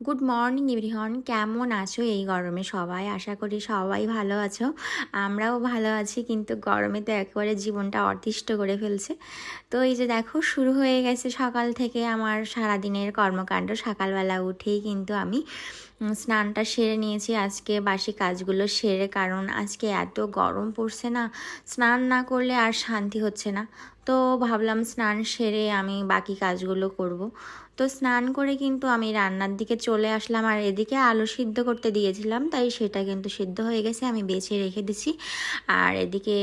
Good morning এভরিহন কেমন আছো এই গরমে সবাই? আশা করি সবাই ভালো আছো। আমরাও ভালো আছি, কিন্তু গরমে তো একেবারে জীবনটা অতিষ্ঠ করে ফেলছে। তো এই যে দেখো, শুরু হয়ে গেছে সকাল থেকে আমার সারাদিনের কর্মকাণ্ড। সকালবেলা উঠেই কিন্তু আমি স্নানটা সেরে নিয়েছি। আজকে বাসি কাজগুলো সেরে, কারণ আজকে এত গরম পড়ছে না। স্নান না করলে আর শান্তি হচ্ছে না। তো ভাবলাম স্নান সেরে আমি বাকি কাজগুলো করব। তো স্নান করে কিন্তু আমি রান্নার দিকে চলে আসলাম। আর এদিকে আলু সিদ্ধ করতে দিয়েছিলাম, তাই সেটা কিন্তু সিদ্ধ হয়ে গেছে, আমি বেছে রেখে দিছি। আর এদিকে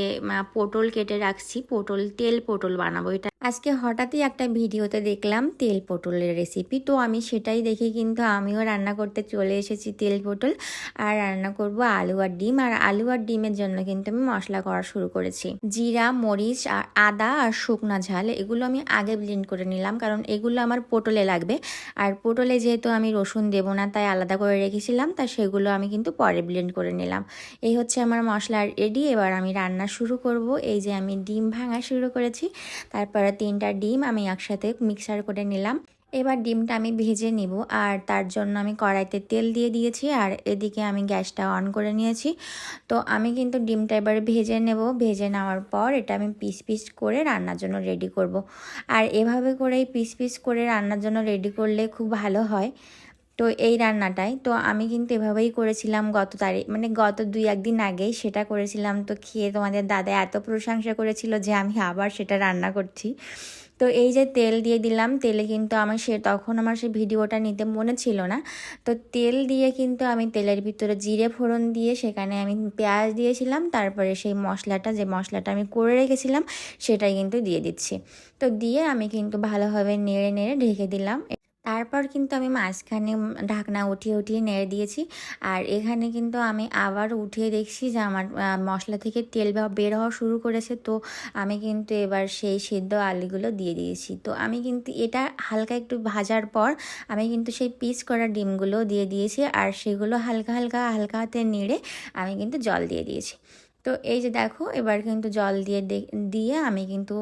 পটল কেটে রাখছি। পটল, তেল পটল বানাবো, এটা আজকে হঠাৎই একটা ভিডিওতে দেখলাম তেল পটলের রেসিপি তো আমি সেটাই দেখে কিন্তু আমিও রান্না করতে চলে এসেছি তেল পটল আর রান্না করব আলু আর ডিম। আর আলু আর ডিমের জন্য কিন্তু আমি মশলা করা শুরু করেছি। জিরা, মরিচ আর আদা আর শুকনা ঝাল এগুলো আমি আগে ব্লেন্ড করে নিলাম কারণ এগুলো আমার পটলে লাগবে। আর পটলে যেহেতু আমি রসুন দেবো না তাই আলাদা করে রেখেছিলাম তা সেগুলো আমি কিন্তু পরে ব্লেন্ড করে নিলাম। এই হচ্ছে আমার মশলা রেডি এবার আমি রান্না শুরু করব। এই যে আমি ডিম ভাঙা শুরু করেছি। তারপরে তিনটা ডিম আমি একসাথে মিক্সার করে নিলাম। এবার ডিমটা আমি ভেজে নিব আর তার জন্য আমি কড়াইতে তেল দিয়ে দিয়েছি আর এদিকে আমি গ্যাসটা অন করে নিয়েছি। তো আমি কিন্তু ডিমটা এবার ভেজে নেব। ভেজে নেওয়ার পর এটা আমি পিস পিস করে রান্নার জন্য রেডি করব। আর এভাবে করেই পিস পিস করে রান্নার জন্য রেডি করলে খুব ভালো হয়। তো এই রান্নাটাই। তো আমি কিন্তু এভাবেই করেছিলাম গত তারিখ মানে গত দুই একদিন আগেই সেটা করেছিলাম। তো খেয়ে তোমাদের দাদা এত প্রশংসা করেছিল যে আমি আবার সেটা রান্না করছি। তো এই যে তেল দিয়ে দিলাম, তেলে কিন্তু আমার সে, তখন আমার সে ভিডিওটা নিতে মনে ছিল না। তো তেল দিয়ে কিন্তু আমি তেলের ভিতরে জিরে ফোড়ন দিয়ে সেখানে আমি পেঁয়াজ দিয়েছিলাম। তারপরে সেই মশলাটা, যে মশলাটা আমি করে রেখেছিলাম, সেটাই কিন্তু দিয়ে দিচ্ছি। তো দিয়ে আমি কিন্তু ভালোভাবে নেড়ে নেড়ে ঢেকে দিলাম। তারপর কিন্তু আমি মাঝখানে ঢাকনা উঠিয়ে উঠিয়ে নেড়ে দিয়েছি। আর এখানে কিন্তু আমি আবার উঠিয়ে দেখছি যে আমার মশলা থেকে তেল বের হওয়া শুরু করেছে। তো আমি কিন্তু এবার সেই সেদ্ধ আলুগুলো দিয়ে দিয়েছি। তো আমি কিন্তু এটা হালকা একটু ভাজার পর আমি কিন্তু সেই পিস করা ডিমগুলো দিয়ে দিয়েছি। আর সেগুলো হালকা হালকা হালকা হাতে নেড়ে আমি কিন্তু জল দিয়ে দিয়েছি। তো এই যে দেখো, এবার কিন্তু জল দিয়ে দিয়ে আমি কিন্তু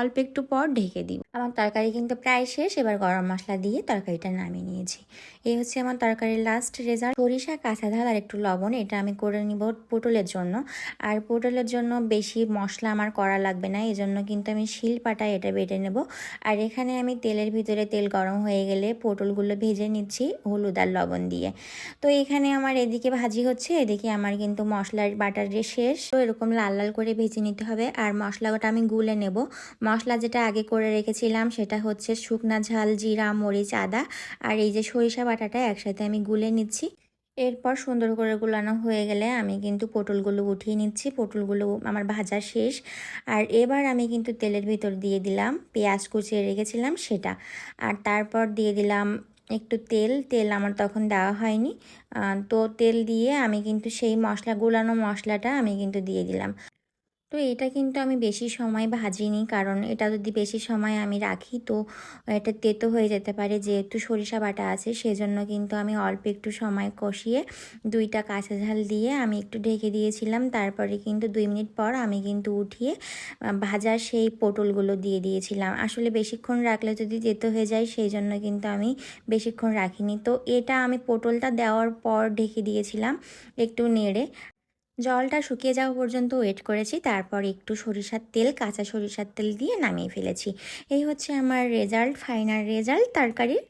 অল্প একটু পর ঢেকে দিব। আমার তরকারি কিন্তু প্রায় শেষ, এবার গরম মশলা দিয়ে তরকারিটা নামিয়ে নিয়েছি। এই হচ্ছে আমার তরকারির লাস্ট রেজাল্ট সরিষা, কাঁচা ধাল আর একটু লবণ, এটা আমি করে নিব পটলের জন্য। আর পটলের জন্য বেশি মশলা আমার করা লাগবে না এই জন্য কিন্তু আমি শিল পাটায় এটা বেটে নেব। আর এখানে আমি তেলের ভিতরে তেল গরম হয়ে গেলে পটলগুলো ভেজে নিচ্ছি হলুদ আর লবণ দিয়ে। তো এখানে আমার এদিকে ভাজি হচ্ছে, এদিকে আমার কিন্তু মশলার বাটার যে শেষ। তো এরকম লাল লাল করে ভেজে নিতে হবে, আর মশলাটা আমি গুলে নেব। মশলা যেটা আগে করে রেখেছিলাম সেটা হচ্ছে শুকনা ঝাল, জিরা, মরিচ, আদা আর এই যে সরিষা বাটাটা একসাথে আমি গুলে নিচ্ছি। এরপর সুন্দর করে গুলানো হয়ে গেলে আমি কিন্তু পটলগুলো উঠিয়ে নিচ্ছি। পটলগুলো আমার ভাজা শেষ। আর এবার আমি কিন্তু তেলের ভিতর দিয়ে দিলাম পেঁয়াজ কুচিয়ে রেখেছিলাম সেটা। আর তারপর দিয়ে দিলাম একটু তেল। তেল আমার তখন দেওয়া হয়নি। তো তেল দিয়ে আমি কিন্তু সেই মশলা, গুলানো মশলাটা আমি কিন্তু দিয়ে দিলাম। তো এটা কিন্তু আমি বেশি সময় ভাজিনি কারণ এটা যদি বেশি সময় আমি রাখি তো এটা তেতো হয়ে যেতে পারে যেহেতু সরিষা বাটা আছে সেজন্য কিন্তু আমি অল্প একটু সময় কষিয়ে দুইটা কাঁচা ঝাল দিয়ে আমি একটু ঢেকে দিয়েছিলাম। তারপরে কিন্তু দুই মিনিট পর আমি কিন্তু উঠিয়ে আহ, ভাজা সেই পটলগুলো দিয়ে দিয়েছিলাম। আসলে বেশিক্ষণ রাখলে যদি তেতো হয়ে যায় সেই জন্য কিন্তু আমি বেশিক্ষণ রাখিনি। তো এটা আমি পটলটা দেওয়ার পর ঢেকে দিয়েছিলাম একটু নেড়ে। জলটা শুকিয়ে যাওয়া পর্যন্ত ওয়েট করেছি, তারপর একটু সরিষার তেল, কাঁচা সরিষার তেল দিয়ে নামিয়ে ফেলেছি। এই হচ্ছে আমার রেজাল্ট ফাইনাল রেজাল্ট তরকারির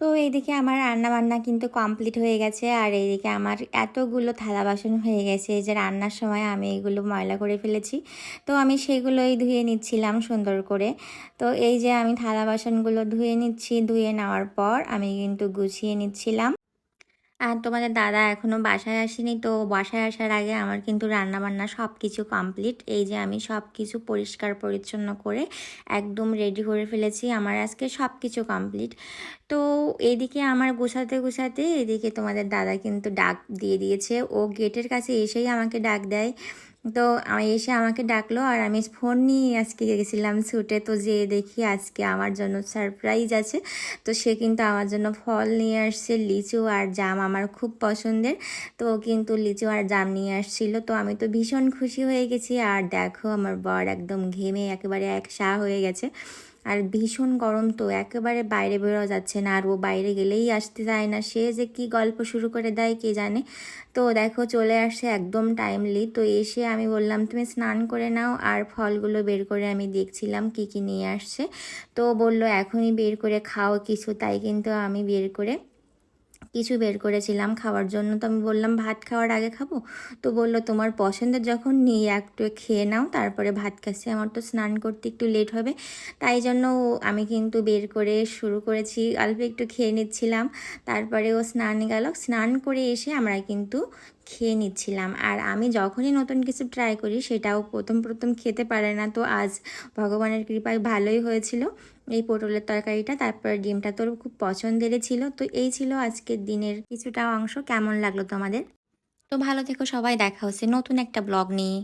তো এইদিকে আমার রান্না বান্না কিন্তু কমপ্লিট হয়ে গেছে, আর এইদিকে আমার এতগুলো থালা বাসন হয়ে গেছে যে রান্নার সময় আমি এগুলো ময়লা করে ফেলেছি। তো আমি সেগুলোই ধুয়ে নিচ্ছিলাম সুন্দর করে। তো এই যে আমি থালা বাসনগুলো ধুয়ে নিচ্ছি, ধুয়ে নেওয়ার পর আমি কিন্তু গুছিয়ে নিচ্ছিলাম। আর তোমাদের দাদা এখনও বাসায় আসেনি, তো বাসায় আসার আগে আমার কিন্তু রান্না বান্না সব কিছু কমপ্লিট এই যে আমি সব কিছু পরিষ্কার পরিচ্ছন্ন করে একদম রেডি করে ফেলেছি, আমার আজকে সব কিছু কমপ্লিট তো এদিকে আমার গুছাতে গুছাতে এদিকে তোমাদের দাদা কিন্তু ডাক দিয়ে দিয়েছে। ও গেটের কাছে এসেই আমাকে ডাক দেয় তো এসে আমাকে ডাকলো আর আমি ফোন নিয়ে আজকে গেছিলাম স্যুটে তো যেয়ে দেখি আজকে আমার জন্য সারপ্রাইজ আছে। তো সে কিন্তু আমার জন্য ফল নিয়ে আসছে, লিচু আর জাম আমার খুব পছন্দের। তো কিন্তু লিচু আর জাম নিয়ে আসছিল। তো আমি তো ভীষণ খুশি হয়ে গেছি। আর দেখো আমার বর একদম ঘেমে একেবারে এক সা হয়ে গেছে। আর ভীষণ গরম তো, একেবারে বাইরে বেরোয়া যাচ্ছে না, আর ও বাইরে গেলেই আসতে চায় না। সে যে কি গল্প শুরু করে দেয় কে জানে। তো দেখো চলে আসে একদম টাইমলি তো এসে আমি বললাম, তুমি স্নান করে নাও, আর ফলগুলো বের করে আমি দেখছিলাম কি কি নিয়ে আসছে। তো বলল, এখনই বের করে খাও কিছু। তাই কিন্তু আমি বের করে কিছু বের করেছিলাম খাওয়ার জন্য। তো আমি বললাম, ভাত খাওয়ার আগে খাব? তো বলল, তোমার পছন্দের যখন নিয়ে একটু খেয়ে নাও, তারপরে ভাত খাচ্ছি। আমার তো স্নান করতে একটু লেট হবে। তাই জন্য আমি কিন্তু বের করে শুরু করেছি। অল্প একটু খেয়ে নিচ্ছিলাম। তারপরে ও স্নান গেল। স্নান করে এসে আমরা কিন্তু খেয়ে নিচ্ছিলাম। আর আমি যখনই নতুন কিছু ট্রাই করি, সেটাও প্রথম প্রথম খেতে পারে না। তো আজ ভগবানের কৃপায় ভালোই হয়েছিল। এই পটলের তরকারিটা, তারপর ডিমটা তোর খুব পছন্দের ছিল। তো এই ছিল আজকের দিনের কিছুটা অংশ। কেমন লাগল তোমাদের? তো ভালো থেকো সবাই, দেখা হচ্ছে নতুন একটা ব্লগ নিয়ে।